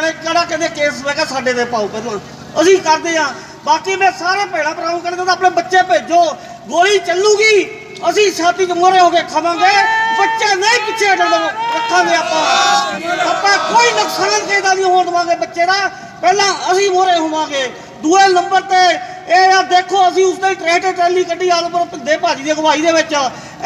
Case ਕਿਹੜਾ ਕਹਿੰਦੇ case ਪੈ ਗਿਆ ਸਾਡੇ ਤੇ ਪਾਓ ਪਹਿਲਾਂ ਅਸੀਂ ਕਰਦੇ ਆ ਬਾਕੀ ਮੈਂ ਸਾਰੇ ਭੈਣਾਂ ਭਰਾਵਾਂ ਨੂੰ ਕਹਿੰਦਾ, ਆਪਣੇ ਬੱਚੇ ਭੇਜੋ। ਗੋਲੀ ਚੱਲੂਗੀ। ਅਸੀਂ ਛਾਤੀ 'ਚ ਮੋਰੇ ਹੋ ਕੇ ਖਾਵਾਂਗੇ। ਬੱਚੇ ਨਹੀਂ ਪਿੱਛੇ ਹਟਣ ਰੱਖਾਂਗੇ ਆਪਾਂ। ਆਪਾਂ ਕੋਈ ਨੁਕਸਾਨ ਕਿਸੇ ਨਹੀਂ ਹੋਣ ਦੇਵਾਂਗੇ ਬੱਚੇ ਦਾ। ਪਹਿਲਾਂ ਅਸੀਂ ਮੋਰੇ ਹੋਵਾਂਗੇ। ਦੂਏ ਨੰਬਰ ਤੇ ਇਹ ਆ, ਦੇਖੋ, ਅਸੀਂ ਉਸ ਦਿਨ ਟਰੈਕਟਰ, ਟਰਾਲੀ ਕੱਢੀ ਆਲਪੁਰ ਭਿੰਦੇ ਭਾਜੀ ਦੀ ਅਗਵਾਈ ਦੇ ਵਿੱਚ।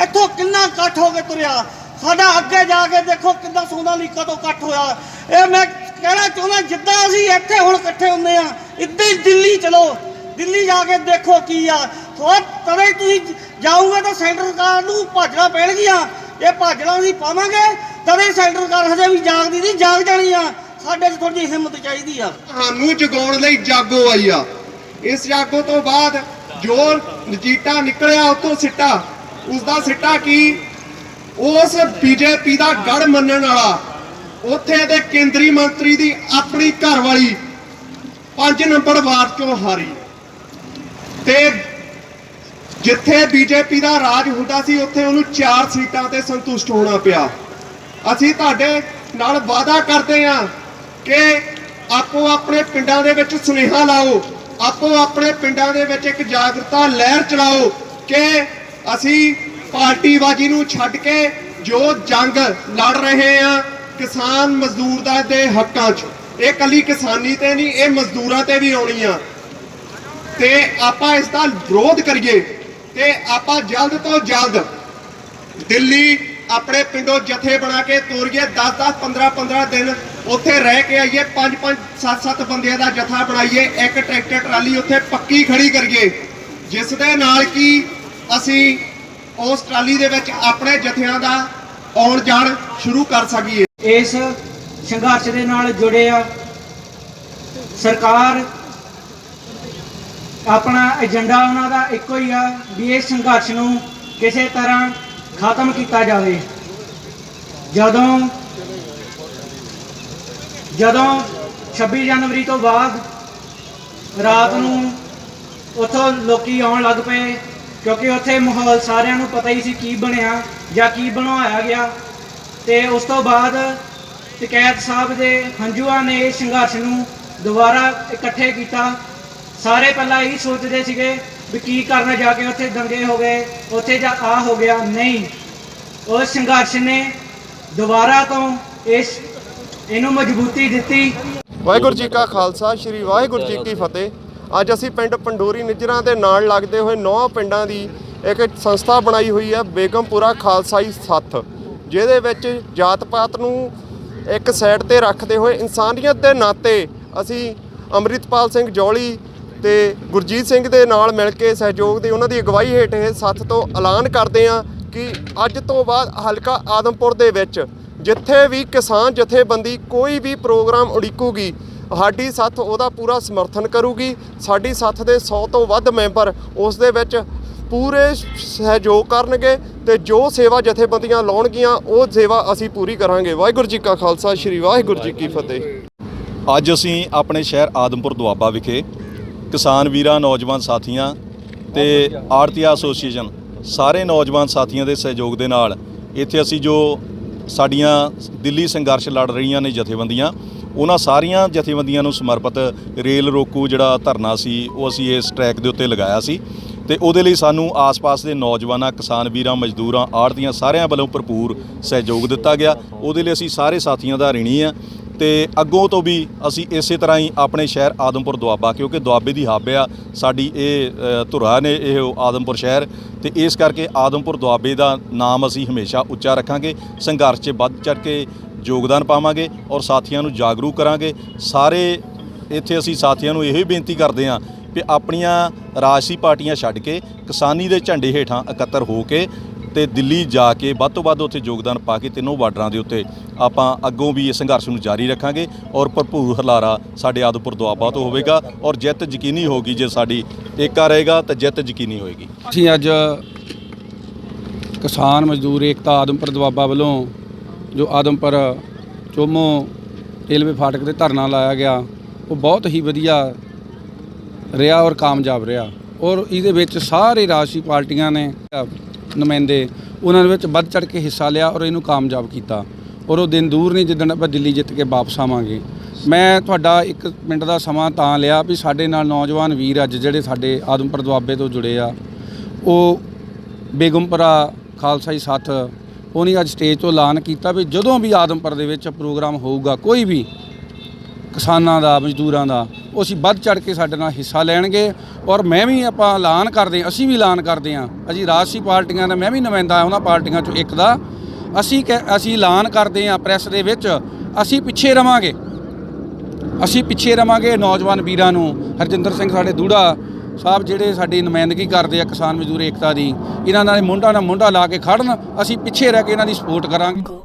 ਇੱਥੋਂ ਕਿੰਨਾ ਇਕੱਠ ਹੋ ਕੇ ਤੁਰਿਆ। ਸਾਡਾ ਅੱਗੇ ਜਾ ਕੇ ਦੇਖੋ ਕਿੰਨਾ ਸੋਨਾ ਲੀਕਾ ਤੋਂ ਇਕੱਠ ਹੋਇਆ। ਇਹ ਮੈਂ ਕਹਿਣਾ ਚਾਹੁੰਦਾ, ਜਿੱਦਾਂ ਅਸੀਂ ਇੱਥੇ ਹੁਣ ਇਕੱਠੇ ਹੁੰਦੇ ਆ ਇੱਦਾਂ ਹੀ ਦਿੱਲੀ ਚਲੋ। ਦਿੱਲੀ ਜਾ ਕੇ ਦੇਖੋ ਕੀ ਆ। ਹੋਰ ਤਦੇ ਤੁਸੀਂ ਜਾਓਗੇ ਤਾਂ ਸੈਂਟਰ ਸਰਕਾਰ ਨੂੰ ਭਾਜਣਾ ਪੈਣਗੀਆਂ। ਇਹ ਭਾਜਣਾ ਅਸੀਂ ਪਾਵਾਂਗੇ, ਤਦੇ ਸੈਂਟਰ ਸਰਕਾਰ ਹਜੇ ਵੀ ਜਾਗਦੀ ਨਹੀਂ, ਜਾਗ ਜਾਣੀ ਆ। ਸਾਡੇ 'ਚ ਥੋੜੀ ਹਿੰਮਤ ਚਾਹੀਦੀ ਆ। ਸਾਨੂੰ ਜਗਾਉਣ ਲਈ ਜਾਗੋ ਆਈ ਆ। ਇਸ ਜਾਗੋ ਤੋਂ ਬਾਅਦ ਜੋ ਨਜੀਟਾ ਨਿਕਲਿਆ ਉਤੋਂ ਸਿੱਟਾ। ਉਸ ਦਾ ਸਿੱਟਾ ਕੀ? ਉਸ ਬੀਜੇਪੀ ਦਾ ਗੜ ਮੰਨਣ ਵਾਲਾ। ਉੱਥੇ ਦੇ ਕੇਂਦਰੀ ਮੰਤਰੀ ਦੀ ਆਪਣੀ ਘਰਵਾਲੀ 5 ਨੰਬਰ ਵਾਰਡ ਚੋਂ ਹਾਰੀ। ਤੇ ਜਿੱਥੇ ਬੀਜੇਪੀ ਦਾ ਰਾਜ ਹੁੰਦਾ ਸੀ, ਉੱਥੇ ਉਹਨੂੰ 4 ਸੀਟਾਂ ਤੇ ਸੰਤੁਸ਼ਟ ਹੋਣਾ ਪਿਆ। ਅਸੀਂ ਤੁਹਾਡੇ ਨਾਲ ਵਾਅਦਾ ਕਰਦੇ ਹਾਂ ਕਿ ਆਪੋ ਆਪਣੇ ਪਿੰਡਾਂ ਦੇ ਵਿੱਚ ਸੁਨੇਹਾ ਲਾਓ, ਆਪੋ ਆਪਣੇ ਪਿੰਡਾਂ ਦੇ ਵਿੱਚ ਇੱਕ ਜਾਗਰਤਾ ਲਹਿਰ ਚਲਾਓ ਕਿ ਅਸੀਂ ਪਾਰਟੀਬਾਜ਼ੀ ਨੂੰ ਛੱਡ ਕੇ ਜੋ ਜੰਗ ਲੜ ਰਹੇ ਆ ਕਿਸਾਨ ਮਜ਼ਦੂਰ ਦਾ ਦੇ ਹੱਕਾਂ 'ਚ। ਇਹ ਕੱਲੀ ਕਿਸਾਨੀ ਤੇ ਨਹੀਂ, ਇਹ ਮਜ਼ਦੂਰਾਂ ਤੇ ਵੀ ਆਉਣੀ ਆ ਤੇ ਆਪਾਂ ਇਸ ਦਾ ਵਿਰੋਧ ਕਰੀਏ। ਤੇ ਆਪਾਂ ਜਲਦ ਤੋਂ ਜਲਦ ਦਿੱਲੀ ਆਪਣੇ ਪਿੰਡੋਂ ਜਥੇ ਬਣਾ ਕੇ ਤੋਰੀਏ। 10 10 15 15 ਦਿਨ ਉੱਥੇ ਰਹਿ ਕੇ ਆਈਏ। 5 5 7 7 ਬੰਦਿਆਂ ਦਾ ਜਥਾ ਬਣਾਈਏ। ਇੱਕ ਟਰੈਕਟਰ, ਟਰਾਲੀ ਉੱਥੇ ਪੱਕੀ ਖੜੀ ਕਰੀਏ। ਜਿਸ ਦੇ ਨਾਲ ਕਿ ਅਸੀਂ ਉਸ ਟਰਾਲੀ ਦੇ ਵਿੱਚ ਆਪਣੇ ਜਥਿਆਂ ਦਾ ਆਉਣ ਜਾਣ ਸ਼ੁਰੂ ਕਰ ਸਕੀਏ। ਇਸ ਸੰਘਰਸ਼ ਦੇ ਨਾਲ ਜੁੜੇ ਆ। ਸਰਕਾਰ ਆਪਣਾ ਏਜੰਡਾ ਉਹਨਾਂ ਦਾ ਇੱਕੋ ਹੀ ਆ ਵੀ ਇਸ ਸੰਘਰਸ਼ ਨੂੰ ਕਿਸੇ ਤਰ੍ਹਾਂ ਖਤਮ ਕੀਤਾ ਜਾਵੇ। ਜਦੋਂ ਜਦੋਂ 26 ਜਨਵਰੀ ਤੋਂ ਬਾਅਦ ਰਾਤ ਨੂੰ ਉੱਥੋਂ ਲੋਕੀ ਆਉਣ ਲੱਗ ਪਏ, ਕਿਉਂਕਿ ਉੱਥੇ ਮਾਹੌਲ ਸਾਰਿਆਂ ਨੂੰ ਪਤਾ ਹੀ ਸੀ ਕੀ ਬਣਿਆ ਜਾਂ ਕੀ ਬਣਵਾਇਆ ਗਿਆ। ਤੇ ਉਸ ਤੋਂ ਬਾਅਦ ਟਿਕੈਤ ਸਾਹਿਬ ਦੇ ਹੰਝੂਆਂ ਨੇ ਇਸ ਸੰਘਰਸ਼ ਨੂੰ ਦੁਬਾਰਾ ਇਕੱਠੇ ਕੀਤਾ। ਸਾਰੇ ਪਹਿਲਾਂ ਇਹੀ ਸੋਚਦੇ ਸੀਗੇ ਵੀ ਕੀ ਕਰਨ ਜਾ ਕੇ ਉੱਥੇ ਦੰਗੇ ਹੋ ਗਏ, ਉੱਥੇ ਜਾ ਆ ਹੋ ਗਿਆ, ਨਹੀਂ। ਉਸ ਸੰਘਰਸ਼ ਨੇ ਦੁਬਾਰਾ ਤੋਂ ਇਸ, ਇਹਨੂੰ ਮਜ਼ਬੂਤੀ ਦਿੱਤੀ। ਵਾਹਿਗੁਰੂ ਜੀ ਕਾ ਖਾਲਸਾ, ਸ੍ਰੀ ਵਾਹਿਗੁਰੂ ਜੀ ਕੀ ਫਤਿਹ। ਅੱਜ ਅਸੀਂ ਪਿੰਡ ਪੰਡੋਰੀ ਨਿਜਰਾਂ ਦੇ ਨਾਲ ਲੱਗਦੇ ਹੋਏ ਨੌ ਪਿੰਡਾਂ ਦੀ ਇੱਕ ਸੰਸਥਾ ਬਣਾਈ ਹੋਈ ਹੈ, ਬੇਗਮਪੁਰਾ ਖਾਲਸਾਈ ਸੱਥ। ਜਿਹਦੇ ਵਿੱਚ ਜਾਤ ਪਾਤ ਨੂੰ ਇੱਕ ਸਾਈਡ ਤੇ ਰੱਖਦੇ ਹੋਏ ਇਨਸਾਨੀਅਤ ਦੇ ਨਾਤੇ ਅਸੀਂ ਅੰਮ੍ਰਿਤਪਾਲ ਸਿੰਘ ਜੌਲੀ ਤੇ ਗੁਰਜੀਤ ਸਿੰਘ ਦੇ ਨਾਲ ਮਿਲ ਕੇ ਸਹਿਯੋਗ ਦੀ ਉਹਨਾਂ ਦੀ ਅਗਵਾਈ ਹੇਠ ਇਹ ਸੱਥ ਤੋਂ ਐਲਾਨ ਕਰਦੇ ਹਾਂ ਕਿ ਅੱਜ ਤੋਂ ਬਾਅਦ ਹਲਕਾ ਆਦਮਪੁਰ ਦੇ ਵਿੱਚ ਜਿੱਥੇ ਵੀ ਕਿਸਾਨ ਜਥੇਬੰਦੀ ਕੋਈ ਵੀ ਪ੍ਰੋਗਰਾਮ ਉਡੀਕੂਗੀ, ਸਾਡੀ ਸੱਥ ਉਹਦਾ ਪੂਰਾ ਸਮਰਥਨ ਕਰੂਗੀ, ਸਾਡੀ ਸੱਥ ਦੇ 100 ਤੋਂ ਵੱਧ ਮੈਂਬਰ ਉਸ ਦੇ ਵਿੱਚ ਪੂਰੇ ਸਹਿਯੋਗ ਕਰਨਗੇ ਤੇ ਜੋ ਸੇਵਾ ਜਥੇਬੰਦੀਆਂ ਲਾਉਣਗੀਆਂ, ਉਹ ਸੇਵਾ ਅਸੀਂ ਪੂਰੀ ਕਰਾਂਗੇ। ਵਾਹਿਗੁਰੂ ਜੀ ਕਾ ਖਾਲਸਾ, ਸ੍ਰੀ ਵਾਹਿਗੁਰੂ ਜੀ ਕੀ ਫਤਿਹ। ਅੱਜ ਅਸੀਂ ਆਪਣੇ ਸ਼ਹਿਰ ਆਦਮਪੁਰ ਦੁਆਬਾ ਵਿਖੇ ਕਿਸਾਨ ਵੀਰਾਂ, ਨੌਜਵਾਨ ਸਾਥੀਆਂ ਤੇ ਆੜਤੀਆ ਐਸੋਸੀਏਸ਼ਨ ਸਾਰੇ ਨੌਜਵਾਨ ਸਾਥੀਆਂ ਦੇ ਸਹਿਯੋਗ ਦੇ ਨਾਲ ਇੱਥੇ ਅਸੀਂ ਜੋ ਸਾਡੀਆਂ ਦਿੱਲੀ ਸੰਘਰਸ਼ ਲੜ ਰਹੀਆਂ ਨੇ ਜਥੇਬੰਦੀਆਂ, ਉਹਨਾਂ ਸਾਰੀਆਂ ਜਥੇਬੰਦੀਆਂ ਨੂੰ ਸਮਰਪਿਤ ਰੇਲ ਰੋਕੂ ਜਿਹੜਾ ਧਰਨਾ ਸੀ, ਉਹ ਅਸੀਂ ਇਸ ਟਰੈਕ ਦੇ ਉੱਤੇ ਲਗਾਇਆ ਸੀ। ਤੇ ਉਹਦੇ ਲਈ ਸਾਨੂੰ ਆਸ-ਪਾਸ ਦੇ ਨੌਜਵਾਨਾਂ, ਕਿਸਾਨ ਵੀਰਾਂ, ਮਜ਼ਦੂਰਾਂ ਆੜਤੀਆਂ ਸਾਰਿਆਂ ਵੱਲੋਂ ਭਰਪੂਰ ਸਹਿਯੋਗ ਦਿੱਤਾ ਗਿਆ। ਉਹਦੇ ਲਈ ਅਸੀਂ ਸਾਰੇ ਸਾਥੀਆਂ ਦਾ ਰਿਣੀ ਆ ਤੇ ਅੱਗੋਂ ਤੋਂ ਵੀ ਅਸੀਂ ਇਸੇ ਤਰ੍ਹਾਂ ਹੀ ਆਪਣੇ ਸ਼ਹਿਰ ਆਦਮਪੁਰ ਦੁਆਬਾ, ਕਿਉਂਕਿ ਦੁਆਬੇ ਦੀ ਹੱਬ ਆ, ਸਾਡੀ ਇਹ ਧੁਰਾ ਨੇ ਇਹ ਆਦਮਪੁਰ ਸ਼ਹਿਰ ਤੇ ਇਸ ਕਰਕੇ ਆਦਮਪੁਰ ਦੁਆਬੇ ਦਾ ਨਾਮ ਅਸੀਂ ਹਮੇਸ਼ਾ ਉੱਚਾ ਰੱਖਾਂਗੇ, ਸੰਘਰਸ਼ 'ਚ ਵੱਧ ਚੜ ਕੇ ਯੋਗਦਾਨ ਪਾਵਾਂਗੇ ਔਰ ਸਾਥੀਆਂ ਨੂੰ ਜਾਗਰੂਕ ਕਰਾਂਗੇ। ਸਾਰੇ ਇੱਥੇ ਅਸੀਂ ਸਾਥੀਆਂ ਨੂੰ ਇਹ ਬੇਨਤੀ ਕਰਦੇ ਹਾਂ ਕਿ ਆਪਣੀਆਂ ਰਾਜਸੀ ਪਾਰਟੀਆਂ ਛੱਡ ਕੇ ਕਿਸਾਨੀ ਦੇ ਝੰਡੇ ਹੇਠਾਂ ਇਕੱਤਰ ਹੋ ਕੇ ਤੇ ਦਿੱਲੀ ਜਾ ਕੇ ਵੱਧ ਤੋਂ ਵੱਧ ਉੱਥੇ ਯੋਗਦਾਨ ਪਾ ਕੇ ਤਿੰਨੋਂ ਬਾਰਡਰਾਂ ਦੇ ਉੱਤੇ ਆਪਾਂ ਅੱਗੋਂ ਵੀ ਇਹ ਸੰਘਰਸ਼ ਨੂੰ ਜਾਰੀ ਰੱਖਾਂਗੇ ਔਰ ਭਰਪੂਰ ਹਲਾਰਾ ਸਾਡੇ ਆਦਮਪੁਰ ਦੁਆਬਾ ਤੋਂ ਹੋਵੇਗਾ ਔਰ ਜਿੱਤ ਯਕੀਨੀ ਹੋਗੀ ਜੇ ਸਾਡੀ ਏਕਾ ਰਹੇਗਾ ਤਾਂ ਜਿੱਤ ਯਕੀਨੀ ਹੋਏਗੀ। ਅਸੀਂ ਅੱਜ ਕਿਸਾਨ ਮਜ਼ਦੂਰ ਏਕਤਾ ਆਦਮਪੁਰ ਦੁਆਬਾ ਵੱਲੋਂ ਜੋ ਆਦਮਪੁਰ ਚੋਮੋ ਰੇਲਵੇ ਫਾਟਕ ਤੇ ਧਰਨਾ ਲਾਇਆ ਗਿਆ, ਉਹ ਬਹੁਤ ਹੀ ਵਧੀਆ ਰਿਹਾ ਔਰ ਕਾਮਯਾਬ ਰਿਹਾ। ਔਰ ਇਹਦੇ ਵਿੱਚ ਸਾਰੇ ਰਾਜਸੀ ਪਾਰਟੀਆਂ ਨੇ, ਨੁਮਾਇੰਦੇ, ਉਹਨਾਂ ਦੇ ਵਿੱਚ ਵੱਧ ਚੜ ਕੇ ਹਿੱਸਾ ਲਿਆ ਔਰ ਇਹਨੂੰ ਕਾਮਯਾਬ ਕੀਤਾ। ਔਰ ਉਹ ਦਿਨ ਦੂਰ ਨਹੀਂ ਜਿੱਦਣ ਆਪਾਂ ਦਿੱਲੀ ਜਿੱਤ ਕੇ ਵਾਪਸ ਆਵਾਂਗੇ। ਮੈਂ ਤੁਹਾਡਾ ਇੱਕ ਮਿੰਟ ਦਾ ਸਮਾਂ ਤਾਂ ਲਿਆ ਵੀ ਸਾਡੇ ਨਾਲ ਨੌਜਵਾਨ ਵੀਰ ਅੱਜ ਜਿਹੜੇ ਸਾਡੇ ਆਦਮਪੁਰ ਦੁਆਬੇ ਤੋਂ ਜੁੜੇ ਆ, ਉਹ ਬੇਗਮਪੁਰਾ ਖਾਲਸਾਈ ਸਾਥ, ਉਹਨੇ ਅੱਜ ਸਟੇਜ ਤੋਂ ਐਲਾਨ ਕੀਤਾ ਵੀ ਜਦੋਂ ਵੀ ਆਦਮਪੁਰ ਦੇ ਵਿੱਚ ਪ੍ਰੋਗਰਾਮ ਹੋਊਗਾ, ਕੋਈ ਵੀ ਕਿਸਾਨਾਂ ਦਾ, ਮਜ਼ਦੂਰਾਂ ਦਾ, ਉਹ ਅਸੀਂ ਵੱਧ ਚੜ ਕੇ ਸਾਡੇ ਨਾਲ ਹਿੱਸਾ ਲੈਣਗੇ ਔਰ ਮੈਂ ਵੀ ਆਪਾਂ ਐਲਾਨ ਕਰਦੇ ਹਾਂ, ਅਸੀਂ ਵੀ ਐਲਾਨ ਕਰਦੇ ਹਾਂ। ਅਸੀਂ ਰਾਜਸੀ ਪਾਰਟੀਆਂ ਦਾ, ਮੈਂ ਵੀ ਨੁਮਾਇੰਦਾ ਉਹਨਾਂ ਪਾਰਟੀਆਂ ਚੋਂ ਇੱਕ ਦਾ। ਅਸੀਂ ਕਹਿ- ਅਸੀਂ ਐਲਾਨ ਕਰਦੇ ਹਾਂ ਪ੍ਰੈਸ ਦੇ ਵਿੱਚ, ਅਸੀਂ ਪਿੱਛੇ ਰਵਾਂਗੇ। ਅਸੀਂ ਪਿੱਛੇ ਰਵਾਂਗੇ ਨੌਜਵਾਨ ਵੀਰਾਂ ਨੂੰ। ਹਰਜਿੰਦਰ ਸਿੰਘ ਸਾਡੇ ਦੂੜਾ ਸਾਹਿਬ ਜਿਹੜੇ ਸਾਡੀ ਨੁਮਾਇੰਦਗੀ ਕਰਦੇ ਆ ਕਿਸਾਨ ਮਜ਼ਦੂਰ ਏਕਤਾ ਦੀ, ਇਹਨਾਂ ਨਾਲ ਮੁੰਡਾ ਨਾਲ ਮੁੰਡਾ ਲਾ ਕੇ ਖੜਨ, ਅਸੀਂ ਪਿੱਛੇ ਰਹਿ ਕੇ ਇਹਨਾਂ ਦੀ ਸਪੋਰਟ ਕਰਾਂਗੇ।